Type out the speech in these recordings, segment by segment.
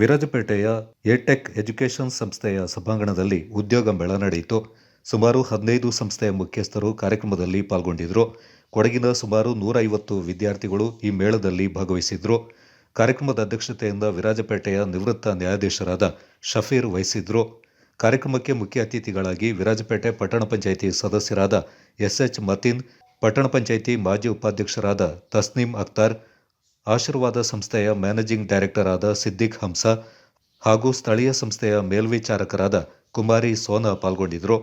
ವಿರಾಜಪೇಟೆಯ ಎಟೆಕ್ education ಸಂಸ್ಥೆಯ ಸಭಾಂಗಣದಲ್ಲಿ ಉದ್ಯೋಗ ಮೇಳ ನಡೆಯಿತು. ಸುಮಾರು ಹದಿನೈದು ಸಂಸ್ಥೆಯ ಮುಖ್ಯಸ್ಥರು ಕಾರ್ಯಕ್ರಮದಲ್ಲಿ ಪಾಲ್ಗೊಂಡಿದ್ದರು. ಕೊಡಗಿನ ಸುಮಾರು ನೂರ ಐವತ್ತು ವಿದ್ಯಾರ್ಥಿಗಳು ಈ ಮೇಳದಲ್ಲಿ ಭಾಗವಹಿಸಿದ್ರು. ಕಾರ್ಯಕ್ರಮದ ಅಧ್ಯಕ್ಷತೆಯಿಂದ ವಿರಾಜಪೇಟೆಯ ನಿವೃತ್ತ ನ್ಯಾಯಾಧೀಶರಾದ ಶಫೀರ್ ವಹಿಸಿದ್ರು. ಕಾರ್ಯಕ್ರಮಕ್ಕೆ ಮುಖ್ಯ ಅತಿಥಿಗಳಾಗಿ ವಿರಾಜಪೇಟೆ ಪಟ್ಟಣ ಪಂಚಾಯಿತಿ ಸದಸ್ಯರಾದ ಎಸ್ಎಚ್ ಮತೀನ್, ಪಟ್ಟಣ ಪಂಚಾಯಿತಿ ಮಾಜಿ ಉಪಾಧ್ಯಕ್ಷರಾದ ತಸ್ನೀಂ ಅಖ್ತಾರ್ ಆಶೀರ್ವಾದ ಸಂಸ್ಥೆಯ ಮ್ಯಾನೇಜಿಂಗ್ ಡೈರೆಕ್ಟರ್ ಆದ ಸಿದ್ದಿಕ್ ಹಂಸ ಹಾಗೂ ಸ್ಥಳೀಯ ಸಂಸ್ಥೆಯ ಮೇಲ್ವಿಚಾರಕರಾದ ಕುಮಾರಿ ಸೋನಾ ಪಾಲ್ಗೊಂಡಿದ್ದರು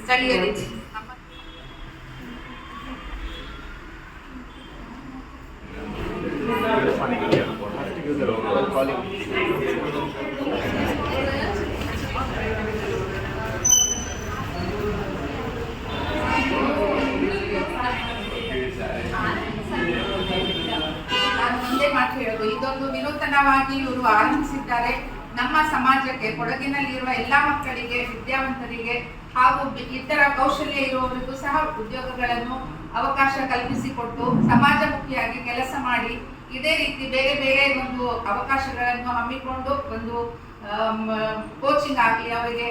ಸ್ಥಳೀಯರಿಗೆ ಇದೊಂದು ವಿನೂತನವಾಗಿ ಇವರು ಆರಂಭಿಸಿದ್ದಾರೆ. ನಮ್ಮ ಸಮಾಜಕ್ಕೆ, ಕೊಡಗಿನಲ್ಲಿರುವ ಎಲ್ಲಾ ಮಕ್ಕಳಿಗೆ, ವಿದ್ಯಾವಂತರಿಗೆ ಹಾಗೂ ಇತರ ಕೌಶಲ್ಯ ಇರುವವರಿಗೂ ಸಹ ಉದ್ಯೋಗಗಳನ್ನು ಅವಕಾಶ ಕಲ್ಪಿಸಿಕೊಟ್ಟು ಸಮಾಜಮುಖಿಯಾಗಿ ಕೆಲಸ ಮಾಡಿ ಇದೇ ರೀತಿ ಬೇರೆ ಬೇರೆ ಒಂದು ಅವಕಾಶಗಳನ್ನು ಹಮ್ಮಿಕೊಂಡು ಒಂದು ಕೋಚಿಂಗ್ ಆಗಲಿ, ಅವರಿಗೆ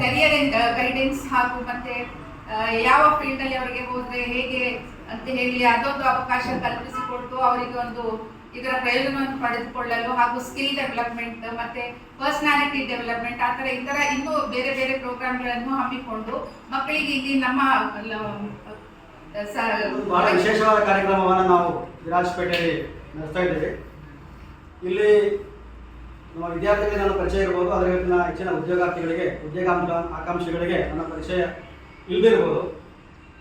ಕರಿಯರ್ ಗೈಡೆನ್ಸ್ ಹಾಗೂ ಮತ್ತೆ ಯಾವ ಫೀಲ್ಡ್ ಅಲ್ಲಿ ಅವರಿಗೆ ಹೋದ್ರೆ ಹೇಗೆ ಅಂತ ಹೇಳಿ ಅದೊಂದು ಅವಕಾಶ ಕಲ್ಪಿಸಿಕೊಟ್ಟು ಅವರಿಗೆ ಒಂದು ಇದರ ಪ್ರಯೋಜನವನ್ನು ಪಡೆದುಕೊಳ್ಳಲು ಹಾಗೂ ಸ್ಕಿಲ್ ಡೆವಲಪ್ಮೆಂಟ್ ಮತ್ತೆ ಪರ್ಸನಾಲಿಟಿ ಡೆವಲಪ್ಮೆಂಟ್ ಆ ಥರ ಇತರ ಇನ್ನೂ ಬೇರೆ ಬೇರೆ ಪ್ರೋಗ್ರಾಮ್ಗಳನ್ನು ಹಮ್ಮಿಕೊಂಡು ಮಕ್ಕಳಿಗೆ ಇಲ್ಲಿ ನಮ್ಮ ಬಹಳ ವಿಶೇಷವಾದ ಕಾರ್ಯಕ್ರಮವನ್ನು ನಾವು ವಿರಾಜಪೇಟೆಯಲ್ಲಿ ನಡೆಸ್ತಾ ಇದ್ದೇವೆ. ಇಲ್ಲಿ ನಮ್ಮ ವಿದ್ಯಾರ್ಥಿಗಳಿಗೆ ನನ್ನ ಪರಿಚಯ ಇರ್ಬೋದು ಅದರ ಇವತ್ತಿನ ಹೆಚ್ಚಿನ ಉದ್ಯೋಗಾರ್ಥಿಗಳಿಗೆ, ಉದ್ಯೋಗಾಂಶ ಆಕಾಂಕ್ಷಿಗಳಿಗೆ ನನ್ನ ಪರಿಚಯ ಇಲ್ಲದಿರ್ಬೋದು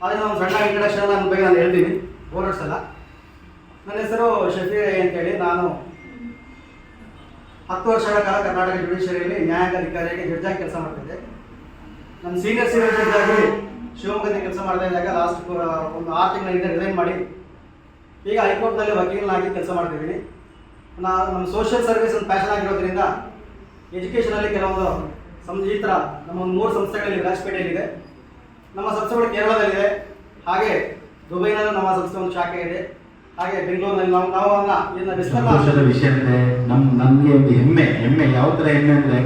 ಆದರೆ ನಾವು ಸಣ್ಣ ಇಂಟ್ರಡಕ್ಷನ್ ಬಗ್ಗೆ ನಾನು ಹೇಳ್ತೀನಿ. ಓಡಾಡ್ಸಲ್ಲ ನನ್ನ ಹೆಸರು ಶಫೀರ್ ಐ ಅಂತೇಳಿ. ನಾನು ಹತ್ತು ವರ್ಷಗಳ ಕಾಲ ಕರ್ನಾಟಕ ಜುಡಿಷಿಯರಿಯಲ್ಲಿ ನ್ಯಾಯಾಂಗ ಅಧಿಕಾರಿಯಾಗಿ ಜಡ್ಜಾಗಿ ಕೆಲಸ ಮಾಡ್ತಿದ್ದೆ. ನನ್ನ ಸೀನಿಯರ್ ಸಿವಿಲ್ ಜಡ್ಜ್ ಆಗಿ ಶಿವಮೊಗ್ಗದಲ್ಲಿ ಕೆಲಸ ಮಾಡ್ತಾ ಇದ್ದಾಗ ಲಾಸ್ಟ್ ಒಂದು ಆರು ತಿಂಗಳ ಹಿಂದೆ ರಿಸೈನ್ ಮಾಡಿ. ಈಗ ಹೈಕೋರ್ಟ್ನಲ್ಲಿ ವಕೀಲನಾಗಿ ಕೆಲಸ ಮಾಡ್ತಿದ್ದೀನಿ. ನಾನು ನಮ್ಮ ಸೋಷಿಯಲ್ ಸರ್ವಿಸ್ ಒಂದು ಪ್ಯಾಷನ್ ಆಗಿರೋದ್ರಿಂದ ಎಜುಕೇಷನಲ್ಲಿ ಕೆಲವೊಂದು ಸಂ ಈ ಥರ ನಮ್ಮ ಒಂದು ಮೂರು ಸಂಸ್ಥೆಗಳಲ್ಲಿ ವಿರಾಜಪೇಟೆಯಲ್ಲಿದೆ ನಮ್ಮ ಸಂಸ್ಥೆಗಳು ಕೇರಳದಲ್ಲಿದೆ. ಹಾಗೆ ದುಬೈನಲ್ಲೂ ನಮ್ಮ ಸಂಸ್ಥೆ ಒಂದು ಶಾಖೆ ಇದೆ. ಹಾಗೆ ಬೆಂಗಳೂರಿನಲ್ಲಿ ನಾವು ನಾವು ಅನ್ನ ಇದನ್ನ ವಿಸ್ತರಣೆ ವಿಷಯ ಅಂದ್ರೆ ನಮ್ ನಮ್ಗೆ ಒಂದು ಹೆಮ್ಮೆ. ಹೆಮ್ಮೆ. ಯಾವ ತರ ಹೆಮ್ಮೆ ಅಂದ್ರೆ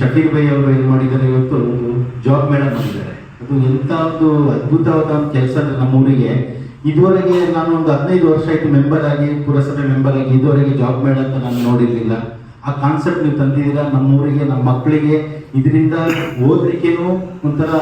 ಶಫೀರ್ ಬೈ ಅವರು ಏನ್ ಮಾಡಿದ್ದಾರೆ ಇವತ್ತು? ಒಂದು ಜಾಬ್ ಮೇಡಮ್ ಮಾಡಿದ್ದಾರೆ ಅದು ಎಂತ ಒಂದು ಅದ್ಭುತವಾದ ಒಂದು ಕೆಲಸ ನಮ್ಮ ಊರಿಗೆ ಇದುವರೆಗೆ ನಾನು ಒಂದು ಹದಿನೈದು ವರ್ಷ ಆಯ್ತು ಮೆಂಬರ್ ಆಗಿ ಪುರಸಭೆ ಮೆಂಬರ್ ಆಗಿ ಇದುವರೆಗೆ ಜಾಬ್ ಮೇಡ ಅಂತ ನಾನು ನೋಡಿರ್ಲಿಲ್ಲ. ಆ ಕಾನ್ಸೆಪ್ಟ್ ನೀವು ತಂದಿದ್ದೀರಾ? ನಮ್ಮೂರಿಗೆ ನಮ್ಮ ಮಕ್ಕಳಿಗೆ. ಇದರಿಂದ ಓದ್ಲಿಕ್ಕೇನು ಒಂಥರ